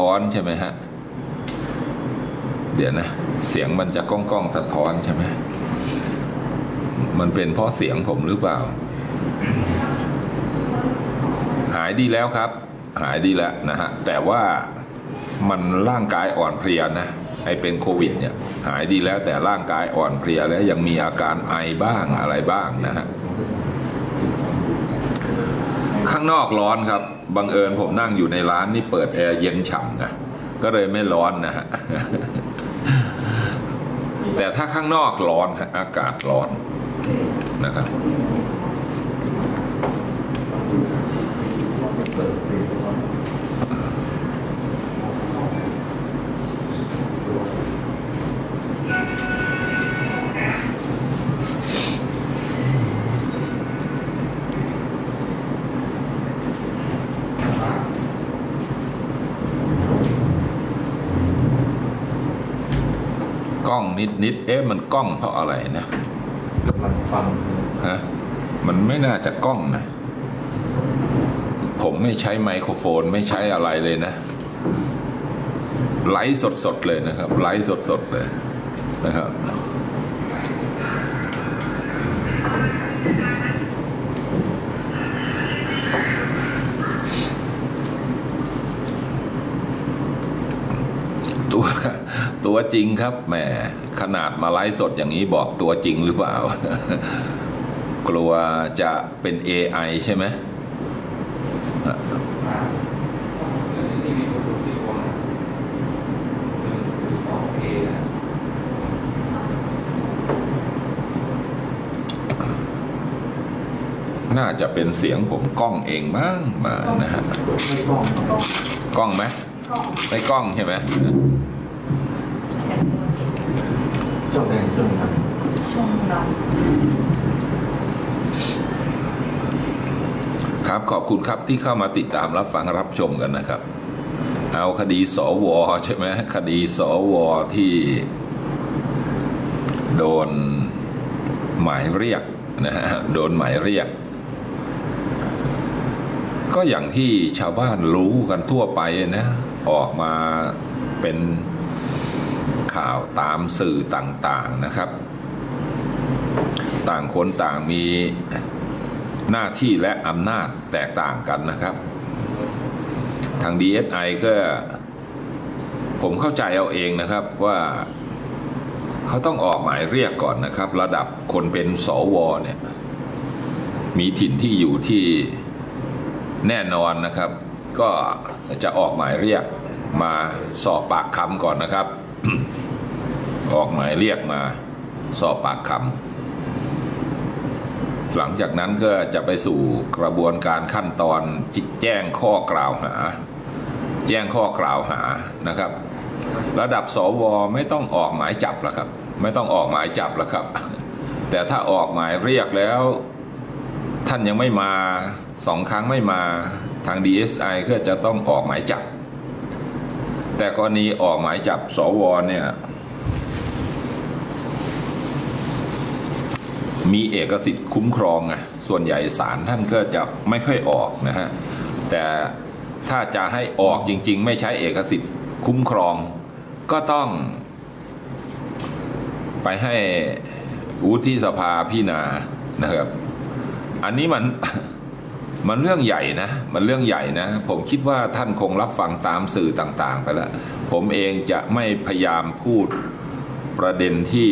ท้อนใช่ไหมฮะ เดี๋ยวนะ เสียงมันจะก้องก้องสะท้อนใช่ไหมมันเป็นเพราะเสียงผมหรือเปล่า หายดีแล้วครับ หายดีแล้วนะฮะ แต่ว่ามันร่างกายอ่อนเพลียนะไอเป็นโควิด เนี่ย หายดีแล้วแต่ร่างกายอ่อนเพลียแล้วยังมีอาการไอบ้างอะไรบ้างนะฮะ ข้างนอกร้อนครับ บังเอิญผมนั่งอยู่ในร้านนี่เปิดแอร์เย็นฉ่ำนะก็เลยไม่ร้อนนะฮะแต่ถ้าข้างนอกร้อนอากาศร้อนนะครับ นิดนิดๆเอ๊ะมันกล้องเพราะอะไรนะกำลังฟังฮะมันไม่น่าจะกล้องนะ ผมไม่ใช้ไมโครโฟนไม่ใช้อะไรเลยนะ ไลฟ์สดๆเลยนะครับ ไลฟ์สดๆเลยนะครับ ตัว ตัวจริงครับแหมขนาดมาไลฟ์สดอย่างนี้บอกตัวจริงหรือเปล่า กลัวจะเป็น AI ใช่ไหมน่าจะเป็นเสียงผมกล้องเองบ้างมานะฮะกล้องไหมไม่กล้องใช่ไหม ช่วงแดงช่วงดช่วงเราครับขอบคุณครับที่เข้ามาติดตามรับฟังรับชมกันนะครับ เอาคดีสวใช่ไหมคดีสวที่โดนหมายเรียกนะฮะโดนหมายเรียก ก็อย่างที่ชาวบ้านรู้กันทั่วไปนะ ออกมาเป็น ข่าวตามสื่อต่างๆนะครับ ต่างคนต่างมีหน้าที่และอำนาจแตกต่างกันนะครับ ทาง DSI ก็ผมเข้าใจเอาเองนะครับว่าเขาต้องออกหมายเรียกก่อนนะครับ ระดับคนเป็นสวเนี่ย มีถิ่นที่อยู่ที่แน่นอนนะครับ ก็จะออกหมายเรียกมาสอบปากคำก่อนนะครับ ออกหมายเรียกมาสอบปากคำหลังจากนั้นก็จะไปสู่กระบวนการขั้นตอนจิแจ้งข้อกล่าวหา แจ้งข้อกล่าวหานะครับ ระดับสวไม่ต้องออกหมายจับแล้วครับ ไม่ต้องออกหมายจับแล้วครับ แต่ถ้าออกหมายเรียกแล้ว ท่านยังไม่มาสองครั้งไม่มาทาง DSI ก็จะต้องออกหมายจับ แต่กรณีออกหมายจับสวเนี่ย มีเอกสิทธิ์คุ้มครองไงส่วนใหญ่ศาลท่านก็จะไม่ค่อยออกนะฮะแต่ถ้าจะให้ออกจริง ๆ ไม่ใช้เอกสิทธิ์คุ้มครอง ก็ต้อง ไปให้วุฒิสภาพิจารณานะครับ อันนี้มันมันเรื่องใหญ่นะ มันเรื่องใหญ่นะ ผมคิดว่าท่านคงรับฟังตามสื่อต่าง ๆ ไปแล้ว ผมเองจะไม่พยายามพูดประเด็นที่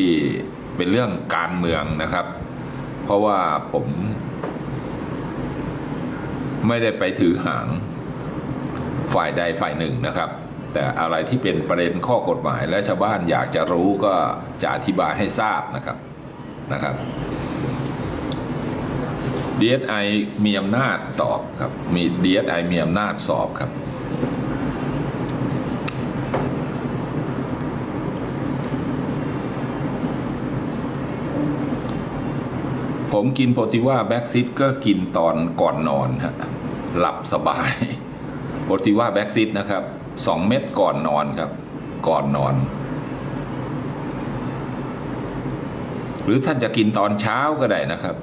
เป็นเรื่องการเมืองนะครับ เพราะว่าผม ไม่ได้ไปถือหางฝ่ายใดฝ่ายหนึ่งนะครับ แต่อะไรที่เป็นประเด็นข้อกฎหมาย และชาวบ้านอยากจะรู้ก็จะอธิบายให้ทราบนะครับนะครับ DSI มีอำนาจสอบครับมี DSI มีอำนาจสอบครับ ผมกินโปรติว่าแบ็กซิตก็กินตอนก่อนนอนฮะหลับสบายโปรติว่าแบ็กซิตนะครับสองเม็ดก่อนนอนครับ ก่อนนอน หรือท่านจะกินตอนเช้าก็ได้นะครับ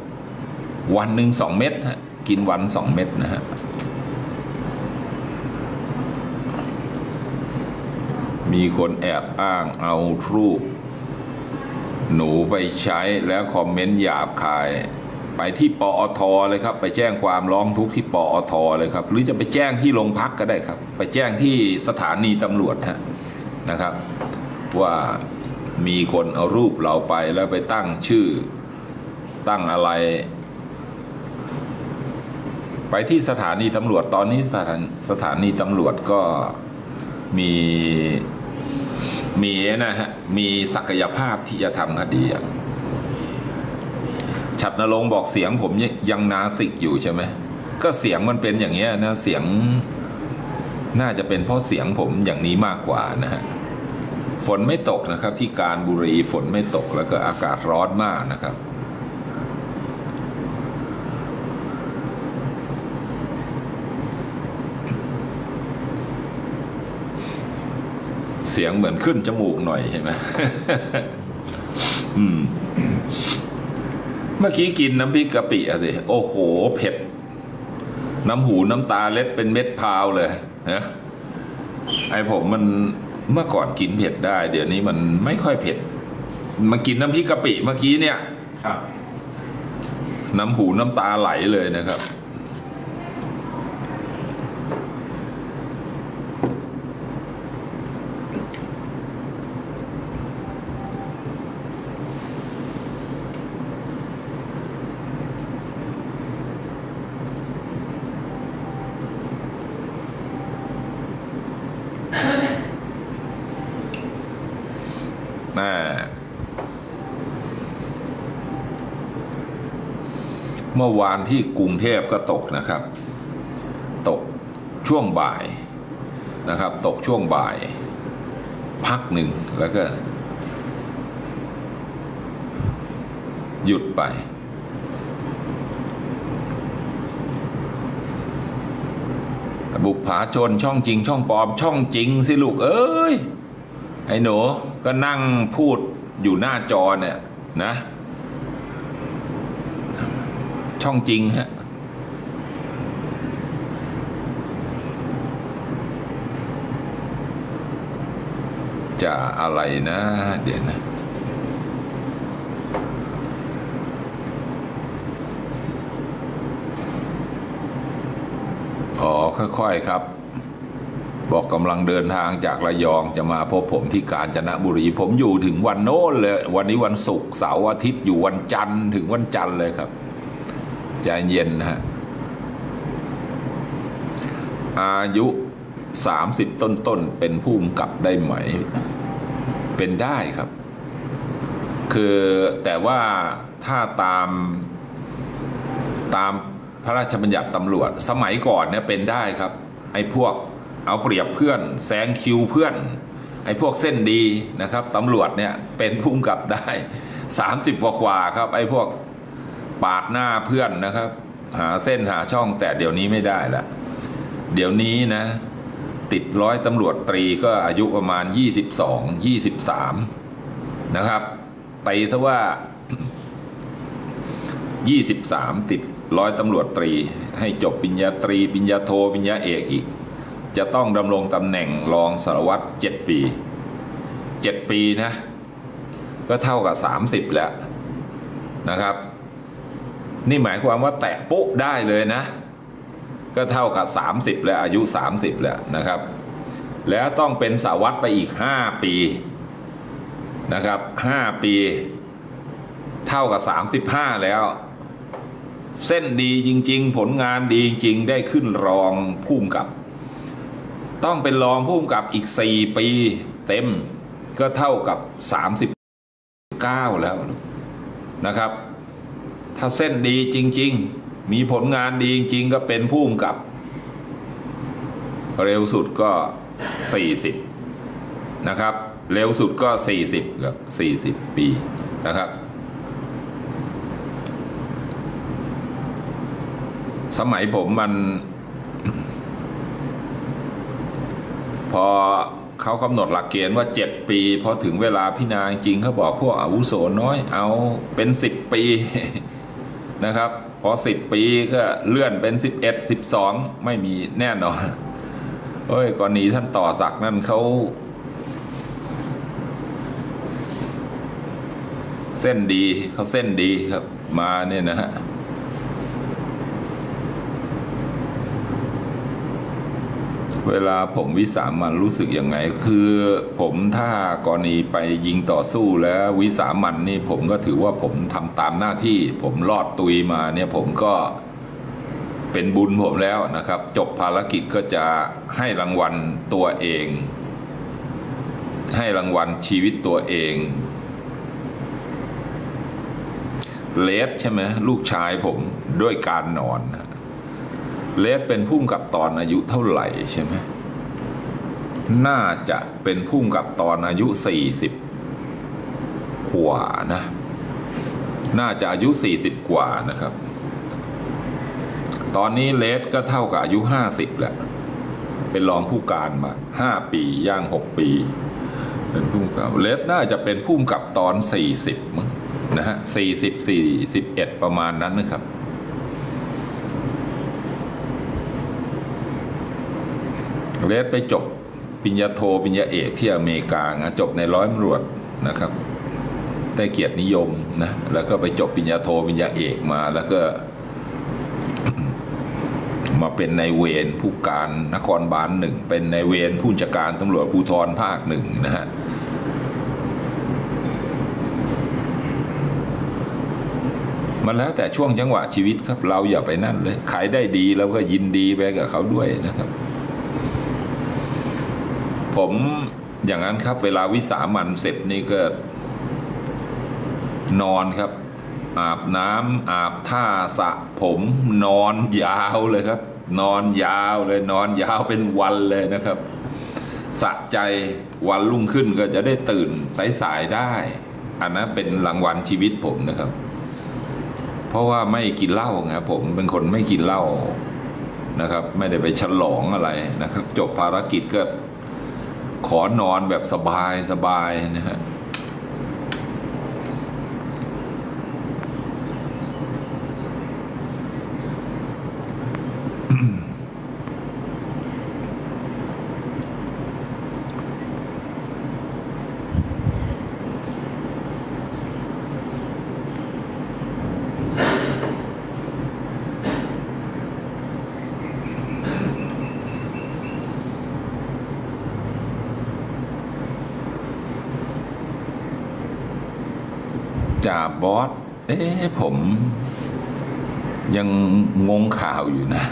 วันหนึ่งสองเม็ดฮะกินวันสองเม็ดนะฮะมีคนแอบอ้างเอารูป หนูไปใช้แล้วคอมเมนต์หยาบคาย ไปที่ปอทเลยครับ ไปแจ้งความร้องทุกข์ที่ปอทเลยครับ หรือจะไปแจ้งที่โรงพักก็ได้ครับ ไปแจ้งที่สถานีตำรวจฮะนะครับ ว่ามีคนเอารูปเราไปแล้วไปตั้งชื่อตั้งอะไร ไปที่สถานีตำรวจตอนนี้สถานสถานีตำรวจก็มี มีนะฮะมีศักยภาพที่จะทำคดีอะฉัดนรงบอกเสียงผมยังนาสิกอยู่ใช่ไหมก็เสียงมันเป็นอย่างเงี้ยนะเสียงน่าจะเป็นเพราะเสียงผมอย่างนี้มากกว่านะฮะฝนไม่ตกนะครับ ที่การบุรีฝนไม่ตกแล้วก็อากาศร้อนมากนะครับ เสียงเหมือนขึ้นจมูกหน่อยใช่ไหมอืม เมื่อกี้กินน้ำพริกกะปิอะสิโอ้โห เผ็ด น้ำหูน้ำตาเล็ดเป็นเม็ดพราวเลยนะไอผมมันเมื่อก่อนกินเผ็ดได้ เดี๋ยวนี้มันไม่ค่อยเผ็ดมากินน้ำพริกกะปิเมื่อกี้เนี่ย ครับ น้ำหูน้ำตาไหลเลยนะครับ แม่ เมื่อวานที่กรุงเทพก็ตกนะครับ ตกช่วงบ่ายนะครับ ตกช่วงบ่าย พักหนึ่งแล้วก็ หยุดไป บุปผาชนช่องจริง ช่องปลอม ช่องจริงสิลูกเอ้ย ไอ้หนูก็นั่งพูดอยู่หน้าจอเนี่ยนะ ช่องจริงฮะจะอะไรนะ เดี๋ยวนะอ๋อค่อย ๆ ครับ บอกกำลังเดินทางจากระยองจะมาพบผมที่กาญจนบุรี ผมอยู่ถึงวันโน้นเลย วันนี้วันศุกร์เสาร์อาทิตย์อยู่วันจันทร์ถึงวันจันทร์เลยครับ ใจเย็นนะฮะ อายุสามสิบต้นๆ เป็นผู้กำกับได้ไหม เป็นได้ครับ คือแต่ว่าถ้าตามตามพระราชบัญญัติตำรวจ สมัยก่อนเนี่ยเป็นได้ครับ ไอ้พวกเอาเปรียบเพื่อนแซงคิวเพื่อน ไอ้พวกเส้นดีนะครับตำรวจเนี่ยเป็นผู้กำกับได้สามสิบกว่าครับ ไอ้พวก ปาดหน้าเพื่อนนะครับ หาเส้นหาช่องแต่เดี๋ยวนี้ไม่ได้ละเดี๋ยวนี้นะ ติดร้อยตำรวจตรีก็อายุประมาณ 22 23 นะครับตีซะว่า 23 ติดร้อยตำรวจตรี ให้จบปริญญาตรีปริญญาโทปริญญาเอกอีก จะต้องดำรงตำแหน่งรองสารวัตร7ปี 7 ปีนะ ก็เท่ากับ 30 แล้วนะครับ นี่หมายความว่าแตะปุ๊บได้เลยนะ ก็เท่ากับ 30 แล้วอายุ 30 แล้วนะครับ แล้วต้องเป็นสาวัตไปอีก 5 ปีนะครับ 5 ปี เท่ากับ 35 แล้ว เส้นดีจริง ๆ ผลงานดีจริงได้ขึ้นรองผู้กำกับ ต้องเป็นรองผู้กำกับอีก 4 ปีเต็มก็เท่ากับ 39 แล้วนะครับ ถ้าเส้นดีจริง ๆ มีผลงานดีจริง ๆ ก็เป็นผู้กำกับ เร็วสุดก็ 40 นะครับ เร็วสุดก็ 40กับ40 ปีนะครับ สมัยผมมัน พอเขากำหนดหลักเกณฑ์ว่า 7 ปีพอถึงเวลาพิจารณาจริงเขาบอกพวกอาวุโสน้อยเอาเป็น 10 ปี นะครับ พอ 10 ปีก็เลื่อนเป็น 11 12 ไม่มีแน่นอนเอ้ยก่อนนี้ท่านต่อสักนั่นเขาเส้นดีเขาเส้นดีครับมาเนี่ยนะฮะ เวลาผมวิสามันรู้สึกยังไง คือผมถ้ากรณีไปยิงต่อสู้แล้ววิสามันนี่ผมก็ถือว่าผมทำตามหน้าที่ ผมรอดตุยมาเนี่ยผมก็เป็นบุญผมแล้วนะครับ จบภารกิจก็จะให้รางวัลตัวเอง ให้รางวัลชีวิตตัวเองเลสใช่ไหมลูกชายผมด้วยการนอนนะ เลสเป็นพุ่มกับตอนอายุเท่าไหร่ใช่ไหมน่าจะเป็นพุ่มกับตอนอายุสี่สิบกว่านะ น่าจะอายุสี่สิบกว่านะครับ ตอนนี้เลสก็เท่ากับอายุห้าสิบแหละ เป็นรองผู้การมาห้าปีย่างหกปี เป็นพุ่มกับเลสน่าจะเป็นพุ่มกับตอนสี่สิบมั้งนะฮะสี่สิบสี่สิบเอ็ดประมาณนั้นนะครับ เลสไปจบปริญญาโทปริญญาเอกที่อเมริกานะจบในร้อยตำรวจนะครับได้เกียรตินิยมนะแล้วก็ไปจบปริญญาโทปริญญาเอกมาแล้วก็มาเป็นในายเวรผู้การนครบาลหนึ่งเป็นในายเวรผู้จัดการตำรวจภูธรภาคหนึ่งนะฮะมันแล้วแต่ช่วงจังหวะชีวิตครับ เราอย่าไปนั่นเลยขายได้ดีเราก็ยินดีไปกับเขาด้วยนะครับ ผมอย่างนั้นครับ เวลาวิสามันเสร็จนี่ก็นอนครับ อาบน้ำอาบท่าสระผมนอนยาวเลยครับ นอนยาวเลยนอนยาวเป็นวันเลยนะครับสะใจวันรุ่งขึ้นก็จะได้ตื่นสายๆได้ อันนั้นเป็นรางวัลชีวิตผมนะครับ เพราะว่าไม่กินเหล้าไงผมเป็นคนไม่กินเหล้านะครับ ไม่ได้ไปฉลองอะไรนะครับ จบภารกิจก็ ขอนอนแบบสบายสบายนะฮะ จ่าบอส เอ๊ะผม ยังงงข่าวอยู่นะ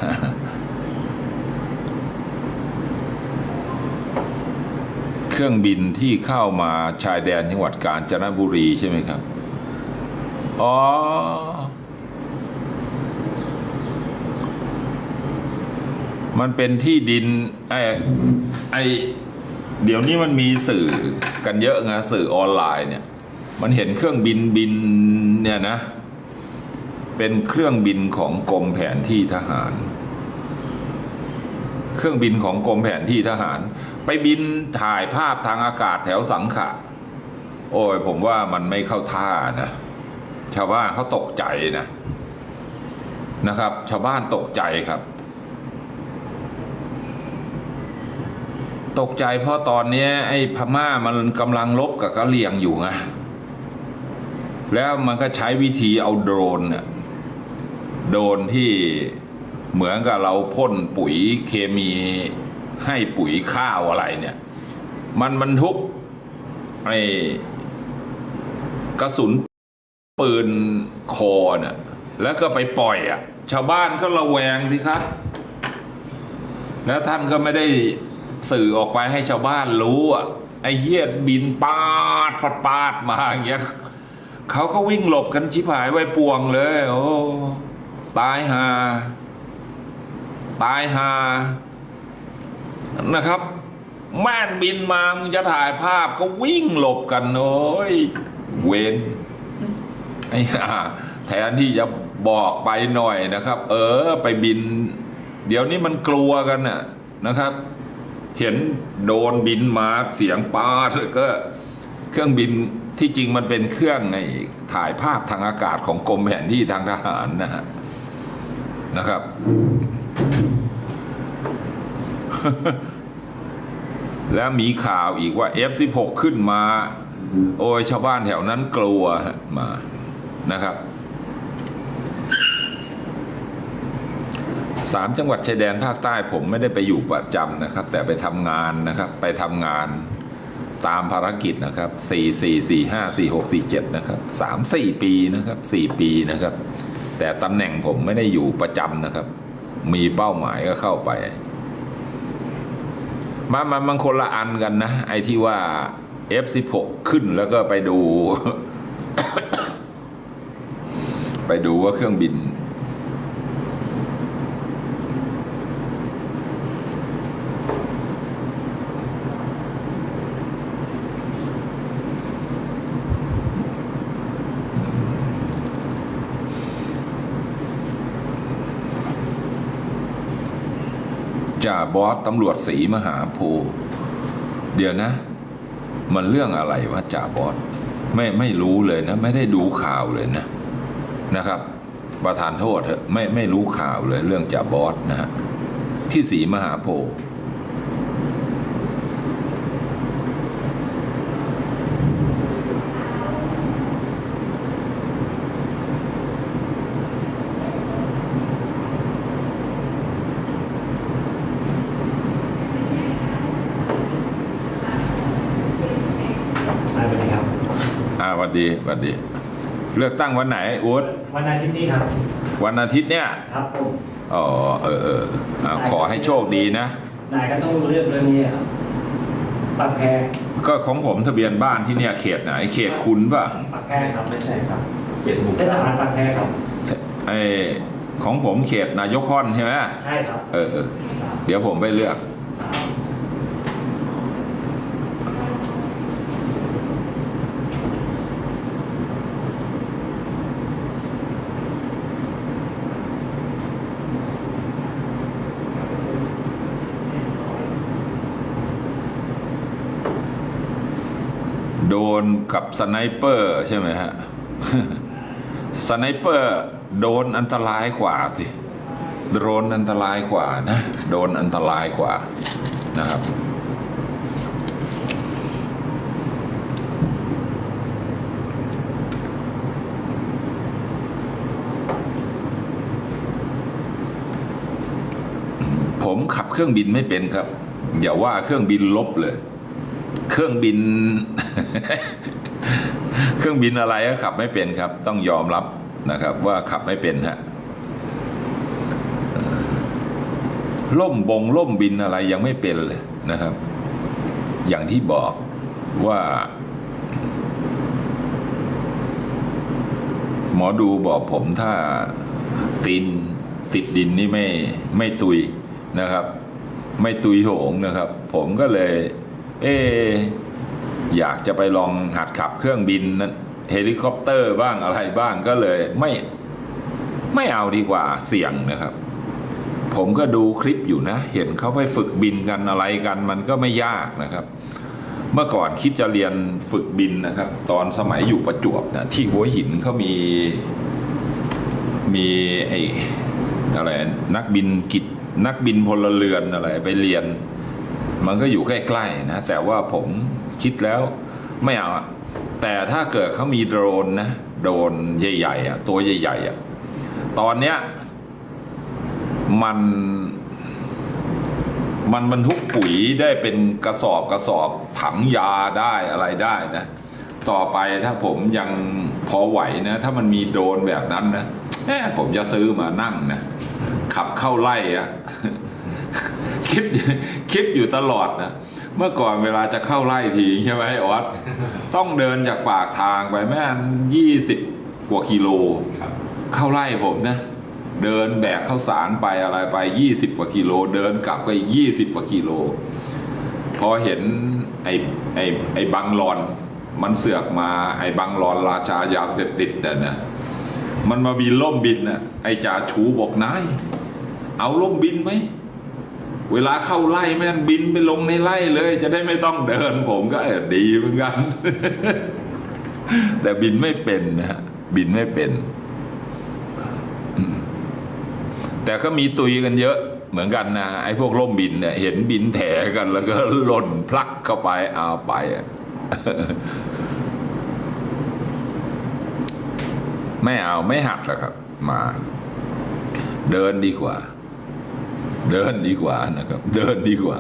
เครื่องบินที่เข้ามาชายแดนจังหวัดกาญจนบุรีใช่ไหมครับ อ๋อ มันเป็นที่ดิน ไอ้ไอเดี๋ยวนี้มันมีสื่อกันเยอะไงสื่อออนไลน์เนี่ย มันเห็นเครื่องบินบินเนี่ยนะ เป็นเครื่องบินของกรมแผนที่ทหาร เครื่องบินของกรมแผนที่ทหาร ไปบินถ่ายภาพทางอากาศแถวสังขะ โอ้ยผมว่ามันไม่เข้าท่านะ ชาวบ้านเขาตกใจนะนะครับ ชาวบ้านตกใจครับ ตกใจเพราะตอนนี้ไอ้พม่ามันกำลังลบกับกะเหรี่ยงอยู่ไง แล้วมันก็ใช้วิธีเอาโดรนเนี่ยโดรนที่เหมือนกับเราพ่นปุ๋ยเคมีให้ปุ๋ยข้าวอะไรเนี่ย มันบรรทุกไอ้กระสุนปืนโคเนี่ยแล้วก็ไปปล่อยอะ ชาวบ้านก็ระแวงสิครับ แล้วท่านก็ไม่ได้สื่อออกไปให้ชาวบ้านรู้อะ ไอ้เหี้ยบินปาดปาดปาดมาอย่างเงี้ย เขาก็วิ่งหลบกันชิบหายไว้ป่วงเลย โอ้ตายหา ตายหา นะครับ แม่นบินมามึงจะถ่ายภาพก็วิ่งหลบกันโอ้ยเวนไอ้ห่าแทนที่จะบอกไปหน่อยนะครับ เออ ไปบิน เดี๋ยวนี้มันกลัวกันน่ะนะครับ เห็นโดนบินมาเสียงปาดก็เครื่องบิน ที่จริงมันเป็นเครื่องในถ่ายภาพทางอากาศของกรมแผนที่ทางทหารนะฮะนะครับ แล้วมีข่าวอีกว่า F16 ขึ้นมา โอ้ยชาวบ้านแถวนั้นกลัวมานะครับสามจังหวัดชายแดนภาคใต้ผมไม่ได้ไปอยู่ประจำนะครับ แต่ไปทำงานนะครับ ไปทำงาน ตามภารกิจนะครับสี่สี่สี่ห้าสี่หกสี่เจ็ดนะครับสามสี่ปีนะครับสี่ปีนะครับ แต่ตำแหน่งผมไม่ได้อยู่ประจำนะครับ มีเป้าหมายก็เข้าไป มามันมันคนละอันกันนะ ไอ้ที่ว่า F16 ขึ้นแล้วก็ไปดู ไปดูว่าเครื่องบิน จ่า บอสตำรวจสีมหาภู เดี๋ยวนะ มันเรื่องอะไรวะจ่าบอสไม่ไม่รู้เลยนะ ไม่ได้ดูข่าวเลยนะนะครับ ประธานโทษเถอะไม่ไม่รู้ข่าวเลยเรื่องจ่าบอสนะฮะที่สีมหาโพธิ์ ได้ไปเลยครับ อ่าห วันดีหวันดี เลือกตั้งวันไหนอู๊ดวันอาทิตย์นี้ครับ วันอาทิตย์เนี่ยครับผมอ๋อเออเอออ่าขอให้โชคดีนะนายก็ต้องเลือกเรื่องนี้ครับปักแพรก็ของผมทะเบียนบ้านที่เนี่ยเขตไหนเขตคุณป่ะปักแพรครับไม่ใช่ครับเขียนมุกเทศบาลปักแพรครับไอของผมเขตนายกฮอนใช่ไหมใช่ครับเออเออเดี๋ยวผมไปเลือก โดนกับสไนเปอร์ใช่ไหมฮะสไนเปอร์โดนอันตรายกว่าสิโดนอันตรายกว่านะโดนอันตรายกว่านะครับผมขับเครื่องบินไม่เป็นครับ อย่าว่าเครื่องบินลบเลย เครื่องบิน เครื่องบินอะไรก็ขับไม่เป็นครับ ต้องยอมรับนะครับ ว่าขับไม่เป็นฮะล่มบงล่มบินอะไรยังไม่เป็นเลยนะครับ อย่างที่บอกว่า หมอดูบอกผมถ้าตีนติดดินนี่ไม่ไม่ตุยนะครับ ไม่ตุยโหงนะครับ ผมก็เลย เอออยากจะไปลองหัดขับเครื่องบินนั้นเฮลิคอปเตอร์บ้างอะไรบ้างก็เลยไม่ไม่เอาดีกว่าเสี่ยงนะครับ ผมก็ดูคลิปอยู่นะ เห็นเขาไปฝึกบินกันอะไรกัน มันก็ไม่ยากนะครับ เมื่อก่อนคิดจะเรียนฝึกบินนะครับ ตอนสมัยอยู่ประจวบนะที่หัวหินเขามีมีไอ้อะไรนักบินกิจนักบินพลเรือนอะไรไปเรียน มันก็อยู่ใกล้ๆนะ แต่ว่าผมคิดแล้วไม่เอาแต่ถ้าเกิดเขามีโดรนนะ โดรนใหญ่ๆอะตัวใหญ่ๆอะตอนเนี้ยมันมันบรรทุกปุ๋ยได้เป็นกระสอบกระสอบถังยาได้อะไรได้นะ ต่อไปถ้าผมยังพอไหวนะ ถ้ามันมีโดรนแบบนั้นนะผมจะซื้อมานั่งนะ ขับเข้าไล่อะ คิดคิดอยู่ตลอดนะเมื่อก่อนเวลาจะเข้าไล่ทีใช่ไหมออสต้องเดินจากปากทางไปแม่นยี่สิบกว่ากิโลครับเข้าไล่ผมนะเดินแบกข้าวสารไปอะไรไปยี่สิบกว่ากิโล เดินกลับก็อีกยี่สิบกว่ากิโล พอเห็นไอ้ไอ้ไอ้บังรอน มันเสือกมาไอ้บังรอนราชายาเสพติดน่ะนะมันมาบินล่มบินน่ะไอ้จ่าชูบอกนายเอาล่มบินไหม เวลาเข้าไล่แม่นบินไปลงในไล่เลย จะได้ไม่ต้องเดิน ผมก็เออดีเหมือนกัน แต่บินไม่เป็นนะฮะบินไม่เป็น แต่ก็มีตุยกันเยอะเหมือนกันนะไอ้พวกล่มบินเนี่ยเห็นบินแถกันแล้วก็หล่นพลักเข้าไปเอาไปไม่เอาไม่หัดหรอกครับ มา เดินดีกว่า เดินดีกว่านะครับ เดินดีกว่า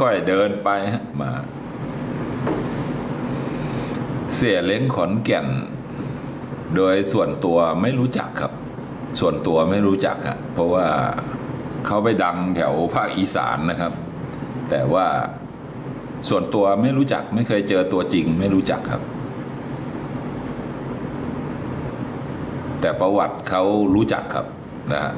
ค่อยๆเดินไปฮะมา เสียเล้งขอนแก่น โดยส่วนตัวไม่รู้จักครับ ส่วนตัวไม่รู้จักฮะเพราะว่าเขาไปดังแถวภาคอีสานนะครับ แต่ว่าส่วนตัวไม่รู้จักไม่เคยเจอตัวจริงไม่รู้จักครับ แต่ประวัติเขารู้จักครับนะฮะ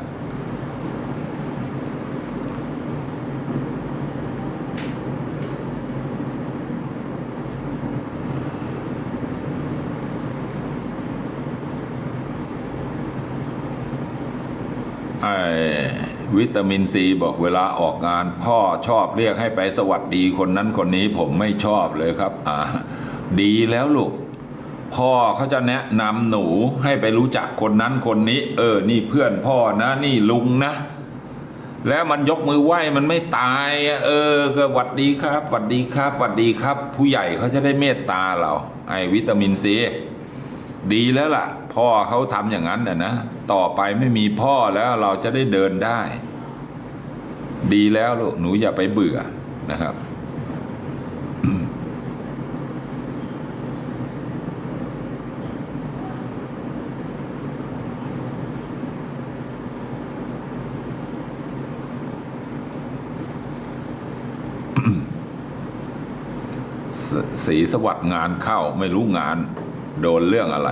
ไอ้วิตามินซีบอกเวลาออกงาน พ่อชอบเรียกให้ไปสวัสดีคนนั้นคนนี้ผมไม่ชอบเลยครับ อ่า ดีแล้วลูก พ่อเขาจะแนะนำหนูให้ไปรู้จักคนนั้นคนนี้ เออ นี่เพื่อนพ่อนะ นี่ลุงนะ แล้วมันยกมือไหว้มันไม่ตาย เออก็หวัดดีครับหวัดดีครับหวัดดีครับ ผู้ใหญ่เขาจะได้เมตตาเรา ไอ้วิตามินซีดีแล้วล่ะ พ่อเขาทำอย่างนั้นนะนะต่อไปไม่มีพ่อแล้วเราจะได้เดินได้ ดีแล้วลูกหนูอย่าไปเบื่อนะครับ สีสวัสดงานเข้า ไม่รู้งาน โดนเรื่องอะไร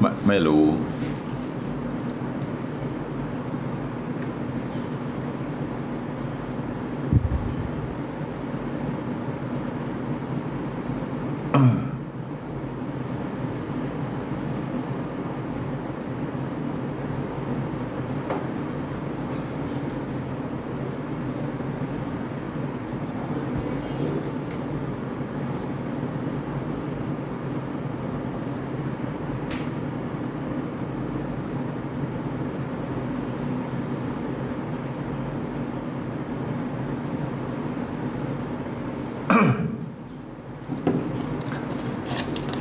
ไม่ไม่รู้